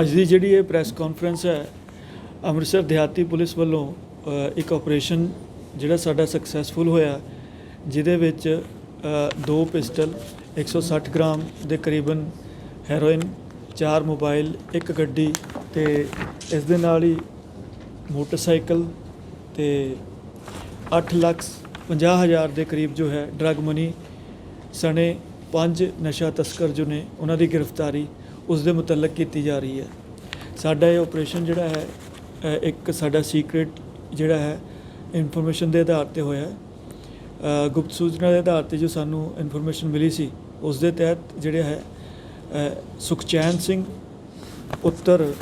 ਅੱਜ ਦੀ ਜਿਹੜੀ ਇਹ ਪ੍ਰੈਸ ਕਾਨਫਰੰਸ ਹੈ, ਅੰਮ੍ਰਿਤਸਰ ਦਿਹਾਤੀ ਪੁਲਿਸ ਵੱਲੋਂ ਇੱਕ ਆਪਰੇਸ਼ਨ ਜਿਹੜਾ ਸਾਡਾ ਸਕਸੈਸਫੁਲ ਹੋਇਆ, ਜਿਹਦੇ ਵਿੱਚ ਦੋ ਪਿਸਟਲ 160 ਗ੍ਰਾਮ ਦੇ ਕਰੀਬਨ ਹੈਰੋਇਨ ਚਾਰ ਮੋਬਾਈਲ ਇੱਕ ਗੱਡੀ ਤੇ ਇਸ ਦੇ ਨਾਲ ਹੀ ਮੋਟਰਸਾਈਕਲ ਤੇ 8 ਲੱਖ 50 ਹਜ਼ਾਰ ਦੇ ਕਰੀਬ ਜੋ ਹੈ ਡਰਗ ਮਨੀ ਸਣੇ ਪੰਜ ਨਸ਼ਾ ਤਸਕਰ ਜੋ ਨੇ, ਉਹਨਾਂ ਦੀ ਗ੍ਰਿਫਤਾਰੀ ਉਸ ਦੇ ਮੁਤਲਕ ਕੀਤੀ ਜਾ ਰਹੀ ਹੈ। ਸਾਡਾ ਇਹ ਆਪਰੇਸ਼ਨ ਜਿਹੜਾ ਹੈ ਇੱਕ ਸਾਡਾ ਸੀਕ੍ਰੀਟ ਜਿਹੜਾ ਹੈ ਇਨਫੋਰਮੇਸ਼ਨ ਦੇ ਆਧਾਰ ਤੇ ਹੋਇਆ ਹੈ। ਗੁਪਤ ਸੂਚਨਾ ਦੇ ਆਧਾਰ ਤੇ ਜੋ ਸਾਨੂੰ ਇਨਫੋਰਮੇਸ਼ਨ ਮਿਲੀ ਸੀ ਉਸ ਦੇ ਤਹਿਤ ਜਿਹੜੇ ਹੈ ਸੁਖਚੈਨ ਸਿੰਘ ਪੁੱਤਰ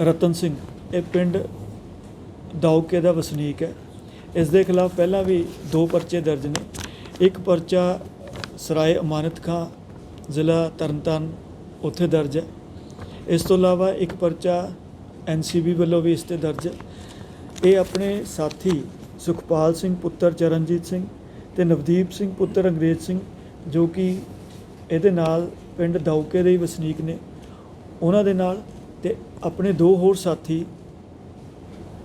ਰਤਨ ਸਿੰਘ, ਇਹ ਪਿੰਡ ਦਾਉਕੇ ਦਾ ਵਸਨੀਕ ਹੈ। ਇਸ ਦੇ ਖਿਲਾਫ ਪਹਿਲਾਂ ਵੀ ਦੋ ਪਰਚੇ ਦਰਜ ਨੇ। ਇੱਕ ਪਰਚਾ ਸਰਾਏ ਅਮਾਨਤ ਖਾਂ, ਜ਼ਿਲ੍ਹਾ ਤਰਨਤਾਰਨ ਉੱਥੇ ਦਰਜ ਹੈ। ਇਸ ਤੋਂ ਇਲਾਵਾ ਇੱਕ ਪਰਚਾ ਐਨਸੀਬੀ ਵੱਲੋਂ ਵੀ ਇਸ ਤੇ ਦਰਜ ਹੈ। ਇਹ ਆਪਣੇ ਸਾਥੀ ਸੁਖਪਾਲ ਸਿੰਘ ਪੁੱਤਰ ਚਰਨਜੀਤ ਸਿੰਘ ਤੇ ਨਵਦੀਪ ਸਿੰਘ ਪੁੱਤਰ ਅੰਗਰੇਜ਼ ਸਿੰਘ, ਜੋ ਕਿ ਇਹਦੇ ਨਾਲ ਪਿੰਡ ਦਾਉਕੇ ਦੇ ਹੀ ਵਸਨੀਕ ਨੇ। ਉਹਨਾਂ ਦੇ ਨਾਲ ਤੇ ਆਪਣੇ ਦੋ ਹੋਰ ਸਾਥੀ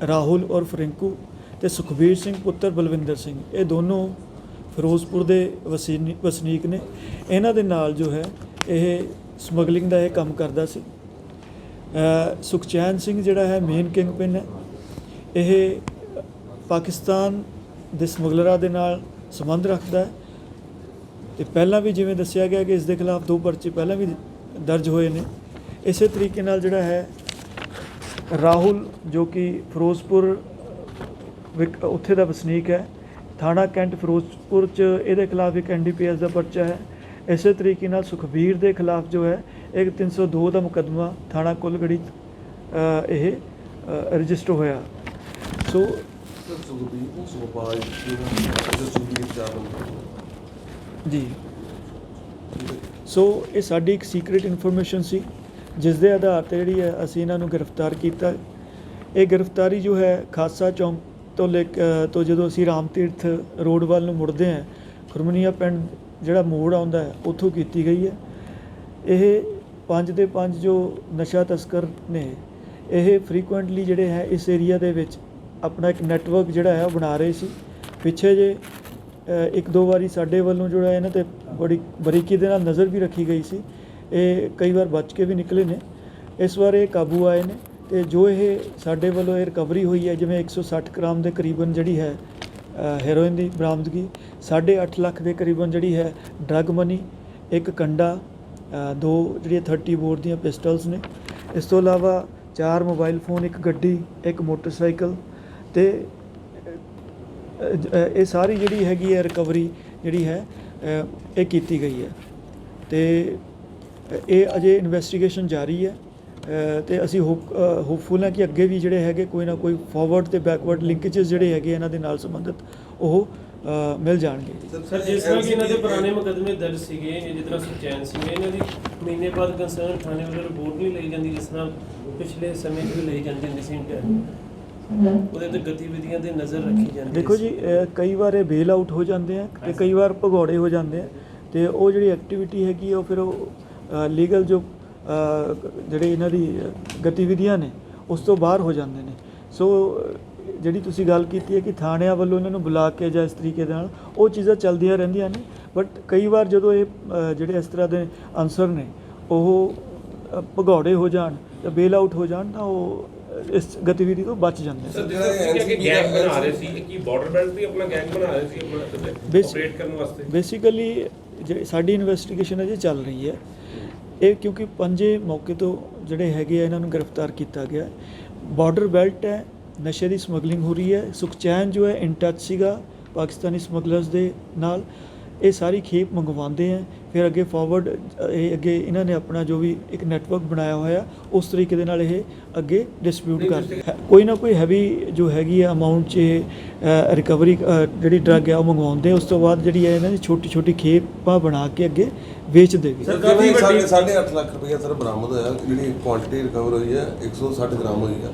ਰਾਹੁਲ ਔਰ ਫਰਿੰਕੂ ਤੇ ਸੁਖਬੀਰ ਸਿੰਘ ਪੁੱਤਰ ਬਲਵਿੰਦਰ ਸਿੰਘ, ਇਹ ਦੋਨੋਂ ਫਿਰੋਜ਼ਪੁਰ ਦੇ ਵਸੀਨੀ- ਵਸਨੀਕ ਨੇ। ਇਹਨਾਂ ਦੇ ਨਾਲ ਜੋ ਹੈ, ਇਹ ਸਮਗਲਿੰਗ ਦਾ ਇਹ ਕੰਮ ਕਰਦਾ ਸੀ। ਸੁਖਚੈਨ ਸਿੰਘ ਜਿਹੜਾ ਹੈ ਮੇਨ ਕਿੰਗ ਪਿੰਨ ਹੈ। ਇਹ ਪਾਕਿਸਤਾਨ ਦੇ ਸਮਗਲਰਾਂ ਦੇ ਨਾਲ ਸੰਬੰਧ ਰੱਖਦਾ ਹੈ। ਤੇ ਪਹਿਲਾਂ ਵੀ ਜਿਵੇਂ ਦੱਸਿਆ ਗਿਆ ਕਿ ਇਸ ਦੇ ਖਿਲਾਫ ਦੋ ਪਰਚੇ ਪਹਿਲਾਂ ਵੀ ਦਰਜ ਹੋਏ ਨੇ। ਇਸੇ ਤਰੀਕੇ ਨਾਲ ਜਿਹੜਾ ਹੈ ਰਾਹੁਲ ਜੋ ਕਿ ਫਿਰੋਜ਼ਪੁਰ ਵਿਕ- ਉੱਥੇ ਦਾ ਵਸਨੀਕ ਹੈ। ਥਾਣਾ ਕੈਂਟ ਫਿਰੋਜ਼ਪੁਰ ਚ ਇਹਦੇ ਖਿਲਾਫ ਇੱਕ ਐਨਡੀਪੀਐਸ ਦਾ ਪਰਚਾ ਹੈ। ਇਸੇ ਤਰੀਕੇ ਨਾਲ ਸੁਖਬੀਰ ਦੇ ਖਿਲਾਫ ਜੋ ਹੈ ਇੱਕ 302 ਦਾ ਮੁਕੱਦਮਾ ਥਾਣਾ ਕੁਲਗੜੀ ਇਹ ਰਜਿਸਟਰ ਹੋਇਆ। ਸੋ ਜੀ। ਸੋ ਇਹ ਸਾਡੀ ਇੱਕ ਸੀਕ੍ਰੀਟ ਇਨਫੋਰਮੇਸ਼ਨ ਸੀ ਜਿਸ ਦੇ ਆਧਾਰ ਤੇ ਜਿਹੜੀ ਹੈ ਅਸੀਂ ਇਹਨਾਂ ਨੂੰ ਗ੍ਰਿਫਤਾਰ ਕੀਤਾ। ਇਹ ਗ੍ਰਿਫਤਾਰੀ ਜੋ ਹੈ ਖਾਸਾ ਚੌਂਕ ਤੋਂ ਲੈ ਤੋਂ ਜਦੋਂ ਅਸੀਂ ਰਾਮ ਤੀਰਥ ਰੋਡ ਵੱਲ ਨੂੰ ਮੁੜਦੇ ਹਾਂ ਖੁਰਮਨੀਆ ਪਿੰਡ ਜਿਹੜਾ ਮੋੜ ਆਉਂਦਾ ਹੈ, ਉੱਥੋਂ ਕੀਤੀ ਗਈ ਹੈ। ਇਹ ਪੰਜ ਦੇ ਪੰਜ ਜੋ ਨਸ਼ਾ ਤਸਕਰ ਨੇ, ਇਹ ਫ੍ਰੀਕੁਐਂਟਲੀ ਜਿਹੜੇ ਹੈ, ਇਸ ਏਰੀਆ ਦੇ ਵਿੱਚ ਆਪਣਾ ਇੱਕ ਨੈਟਵਰਕ ਜਿਹੜਾ ਹੈ, ਉਹ ਬਣਾ ਰਹੇ ਸੀ। ਪਿੱਛੇ ਜੇ ਇੱਕ ਦੋ ਵਾਰੀ ਸਾਡੇ ਵੱਲੋਂ ਜਿਹੜਾ ਇਹਨਾਂ ਤੇ ਬੜੀ ਬਰੀਕੀ ਦੇ ਨਾਲ ਨਜ਼ਰ ਵੀ ਰੱਖੀ ਗਈ ਸੀ। ਇਹ ਕਈ ਵਾਰ ਬਚ ਕੇ ਵੀ ਨਿਕਲੇ ਨੇ। ਇਸ ਵਾਰ ਇਹ ਕਾਬੂ ਆਏ ਨੇ ਤੇ ਜੋ ਇਹ ਸਾਡੇ ਵੱਲੋਂ ਇਹ ਰਿਕਵਰੀ ਹੋਈ ਹੈ, ਜਿਵੇਂ 160 ਗ੍ਰਾਮ ਦੇ ਕਰੀਬਨ ਜਿਹੜੀ ਹੈ ਹੈਰੋਇਨ ਦੀ ਬਰਾਮਦਗੀ 8.5 ਲੱਖ ਦੇ ਕਰੀਬਨ ਜਿਹੜੀ ਹੈ ਡਰੱਗ ਮਨੀ, ਇੱਕ ਕੰਡਾ ਦੋ ਜਿਹੜੀਆਂ 30 ਬੋਰ ਦੀਆਂ ਪਿਸਟਲਸ ਨੇ। ਇਸ ਤੋਂ ਇਲਾਵਾ ਚਾਰ ਮੋਬਾਈਲ ਫੋਨ ਇੱਕ ਗੱਡੀ, ਇੱਕ ਮੋਟਰਸਾਈਕਲ ਤੇ ਇਹ ਸਾਰੀ ਜਿਹੜੀ ਹੈਗੀ ਹੈ ਰਿਕਵਰੀ ਜਿਹੜੀ ਹੈ ਇਹ ਕੀਤੀ ਗਈ ਹੈ। ਤੇ ਇਹ ਅਜੇ ਇਨਵੈਸਟੀਗੇਸ਼ਨ ਜਾਰੀ ਹੈ। ਤੇ ਅਸੀਂ ਹੋਪ ਹੋਪਫੁਲ ਹਾਂ ਕਿ ਅੱਗੇ ਵੀ ਜਿਹੜੇ ਹੈਗੇ ਕੋਈ ਨਾ ਕੋਈ ਫਾਰਵਰਡ ਤੇ ਬੈਕਵਰਡ ਲਿੰਕੇजेस ਜਿਹੜੇ ਹੈਗੇ ਇਹਨਾਂ ਦੇ ਨਾਲ ਸੰਬੰਧਿਤ ਉਹ ਮਿਲ ਜਾਣਗੇ ਸਰ ਜਿਸ ਤਰ੍ਹਾਂ ਕਿ ਇਹਨਾਂ ਦੇ ਪੁਰਾਣੇ ਮੁਕੱਦਮੇ ਦਰਜ ਸੀਗੇ ਇਹ ਜਿਸ ਤਰ੍ਹਾਂ ਸੁਚੈਨ ਸਿੰਘ ਇਹਨਾਂ ਦੀ ਮਹੀਨੇ ਬਾਅਦ ਕੰਸਰਨ ਥਾਣੇ ਵੱਲੋਂ ਰਿਪੋਰਟ ਨਹੀਂ ਲਈ ਜਾਂਦੀ ਜਿਸ ਤਰ੍ਹਾਂ ਪਿਛਲੇ ਸਮੇਂ 'ਚ ਵੀ ਲਈ ਜਾਂਦੀ ਹੁੰਦੀ ਸੀ ਉਹਦੇ ਤੇ ਗਤੀਵਿਧੀਆਂ ਤੇ ਨਜ਼ਰ ਰੱਖੀ ਜਾਂਦੀ ਦੇਖੋ। ਜੀ ਕਈ ਵਾਰ ਇਹ ਬੇਲ ਆਊਟ ਹੋ ਜਾਂਦੇ ਆ ਤੇ ਕਈ ਵਾਰ ਭਗੌੜੇ ਹੋ ਜਾਂਦੇ ਆ ਤੇ ਉਹ ਜਿਹੜੀ ਐਕਟੀਵਿਟੀ ਹੈਗੀ ਉਹ ਫਿਰ ਉਹ ਲੀਗਲ ਜੋ ਜਿਹੜੇ ਇਹਨਾਂ ਦੀ ਗਤੀਵਿਧੀਆਂ ਨੇ ਉਸ ਤੋਂ ਬਾਹਰ ਹੋ ਜਾਂਦੇ ਨੇ। ਸੋ ਜਿਹੜੀ ਤੁਸੀਂ ਗੱਲ ਕੀਤੀ ਹੈ ਕਿ ਥਾਣਿਆਂ ਵੱਲੋਂ ਇਹਨਾਂ ਨੂੰ ਬੁਲਾ ਕੇ ਜਾਂ ਇਸ ਤਰੀਕੇ ਦੇ ਨਾਲ ਉਹ ਚੀਜ਼ਾਂ ਚੱਲਦੀਆਂ ਰਹਿੰਦੀਆਂ ਨੇ। ਬਟ ਕਈ ਵਾਰ ਜਦੋਂ ਇਹ ਜਿਹੜੇ ਇਸ ਤਰ੍ਹਾਂ ਦੇ ਅਨਸਰ ਨੇ ਉਹ ਭਗੌੜੇ ਹੋ ਜਾਣ ਜਾਂ ਬੇਲ ਆਊਟ ਹੋ ਜਾਣ ਤਾਂ ਉਹ ਇਸ ਗਤੀਵਿਧੀ ਤੋਂ ਬਚ ਜਾਂਦੇ ਨੇ। ਸਰ ਜਿਹੜਾ ਕਿ ਗੈਂਗ ਬਣਾ ਰਹੇ ਸੀ ਕੀ ਬਾਰਡਰ ਬੈਲਟ ਤੇ ਆਪਣਾ ਗੈਂਗ ਬਣਾ ਰਹੇ ਸੀ ਆਪਣਾ ਆਪਰੇਟ ਕਰਨ ਵਾਸਤੇ? ਬੇਸਿਕਲੀ ਜਿਹੜੀ ਸਾਡੀ ਇਨਵੈਸਟੀਗੇਸ਼ਨ ਅਜੇ ਚੱਲ ਰਹੀ ਹੈ ਇਹ ਕਿਉਂਕਿ ਪੰਜੇ ਮੌਕੇ ਤੋਂ ਜਿਹੜੇ ਹੈਗੇ ਆ, ਇਹਨਾਂ ਨੂੰ ਗ੍ਰਿਫਤਾਰ ਕੀਤਾ ਗਿਆ। ਬਾਰਡਰ ਬੈਲਟ ਹੈ, ਨਸ਼ੇ ਦੀ ਸਮਗਲਿੰਗ ਹੋ ਰਹੀ ਹੈ, ਸੁਖਚੈਨ ਜੋ ਹੈ ਇਨ ਟੱਚ ਸੀਗਾ ਪਾਕਿਸਤਾਨੀ ਸਮਗਲਰਸ ਦੇ ਨਾਲ। ਇਹ ਸਾਰੀ ਖੇਪ ਮੰਗਵਾਉਂਦੇ ਆ, ਫਿਰ ਅੱਗੇ ਫਾਰਵਰਡ ਇਹ ਅੱਗੇ ਇਹਨਾਂ ਨੇ ਆਪਣਾ ਜੋ ਵੀ ਇੱਕ ਨੈਟਵਰਕ ਬਣਾਇਆ ਹੋਇਆ, ਉਸ ਤਰੀਕੇ ਦੇ ਨਾਲ ਇਹ ਅੱਗੇ ਡਿਸਟ੍ਰੀਬਿਊਟ ਕਰਦੇ ਕੋਈ ਨਾ ਕੋਈ ਹੈਵੀ ਜੋ ਹੈਗੀ ਆ ਅਮਾਉਂਟ 'ਚ ਰਿਕਵਰੀ ਜਿਹੜੀ ਡਰੱਗ ਹੈ ਉਹ ਮੰਗਵਾਉਂਦੇ। ਉਸ ਤੋਂ ਬਾਅਦ ਜਿਹੜੀ ਹੈ ਇਹਨਾਂ ਦੀ ਛੋਟੀ ਛੋਟੀ ਖੇਪਾਂ ਬਣਾ ਕੇ ਅੱਗੇ ਵੇਚਦੇ ਵੀ ਸਰ ਕਾਫੀ ਕਾਫੀ ਵੱਡੀ- ਸਾਢੇ 8 ਲੱਖ ਰੁਪਏ ਸਰ ਬਰਾਮਦ ਹੋਇਆ ਜਿਹੜੀ ਕੁਆਂਟੀਟੀ ਰਿਕਵਰ ਹੋਈ ਹੈ 160 ਗ੍ਰਾਮ ਹੋਈ ਹੈ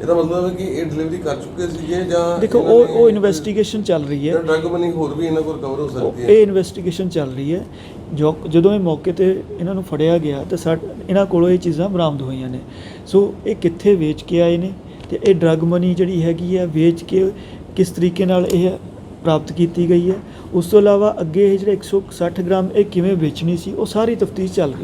ਇਹਦਾ ਮਤਲਬ ਹੈ ਕਿ ਇਹ ਡਿਲੀਵਰੀ ਕਰ ਚੁੱਕੇ ਸੀਗੇ ਜਾਂ ਦੇਖੋ ਉਹ ਉਹ ਇਨਵੈਸਟੀਗੇਸ਼ਨ ਚੱਲ ਰਹੀ ਹੈ। ਡਰਗ ਮਨੀ ਹੋਰ ਵੀ ਇਹਨਾਂ ਕੋਲ ਕਵਰ ਹੋ ਸਕਦੀ ਹੈ? ਇਹ ਇਨਵੈਸਟੀਗੇਸ਼ਨ ਚੱਲ ਰਹੀ ਹੈ। ਜੋ ਜਦੋਂ ਇਹ ਮੌਕੇ ਤੇ ਇਹਨਾਂ ਨੂੰ ਫੜਿਆ ਗਿਆ ਤਾਂ ਇਹਨਾਂ ਕੋਲੋਂ ਇਹ ਚੀਜ਼ਾਂ ਬਰਾਮਦ ਹੋਈਆਂ ਨੇ। ਸੋ ਇਹ ਕਿੱਥੇ ਵੇਚ ਕੇ ਆਏ ਨੇ? ਤੇ ਇਹ ਡਰਗ ਮਨੀ ਜਿਹੜੀ ਹੈਗੀ ਹੈ ਵੇਚ ਕੇ ਕਿਸ ਤਰੀਕੇ ਨਾਲ ਇਹ ਪ੍ਰਾਪਤ ਕੀਤੀ ਗਈ ਹੈ, ਉਸ ਤੋਂ ਇਲਾਵਾ ਅੱਗੇ ਇਹ ਜਿਹੜੇ 160 ਗ੍ਰਾਮ ਇਹ ਕਿਵੇਂ ਵੇਚਣੀ ਸੀ, ਉਹ ਸਾਰੀ ਤਫਤੀਸ਼ ਚੱਲ ਰਹੀ